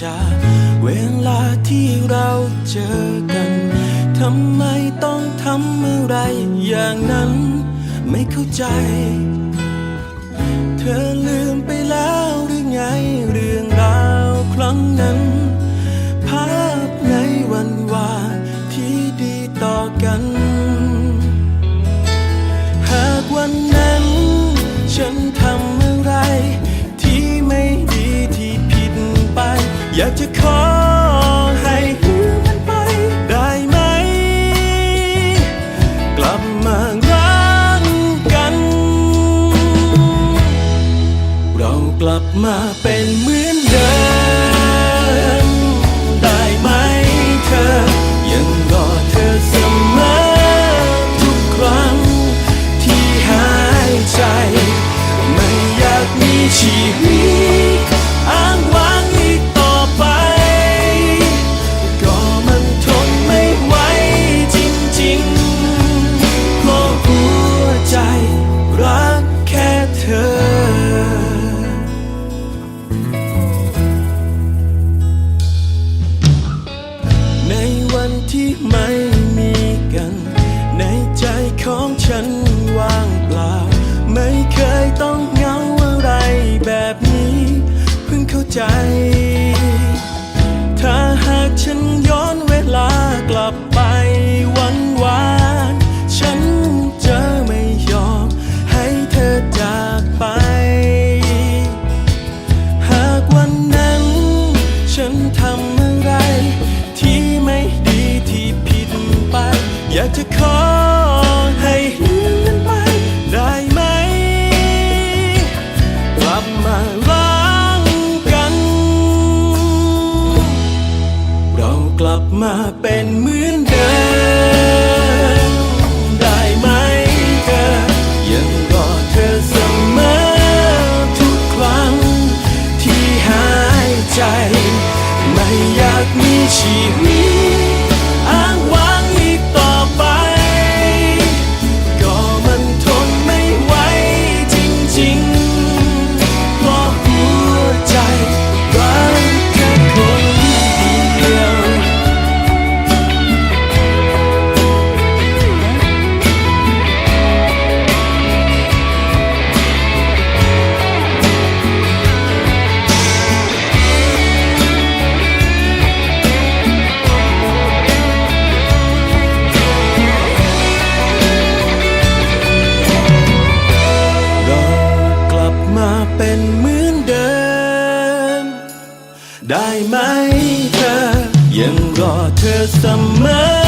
ชาเวลาที่เราเจอกัน ทำไมต้องทำอะไรอย่างนั้น ไม่เข้าใจ เธอลืมไปแล้วหรือไงเรื่องราวครั้งนั้น อยากจะขอให้ลืมมันไปได้ไหม กลับมารักกัน เรากลับมาเป็นเหมือน ใจ ถ้าหากฉันย้อนเวลากลับไปวันวานฉันจะไม่ยอมให้เธอจากไป หากวันนั้น ฉันทำอะไร ที่ไม่ดีที่ผิดไป อยากจะขอ มาเป็นมือ ได้ไหมเธอ ยังรอเธอเสมอ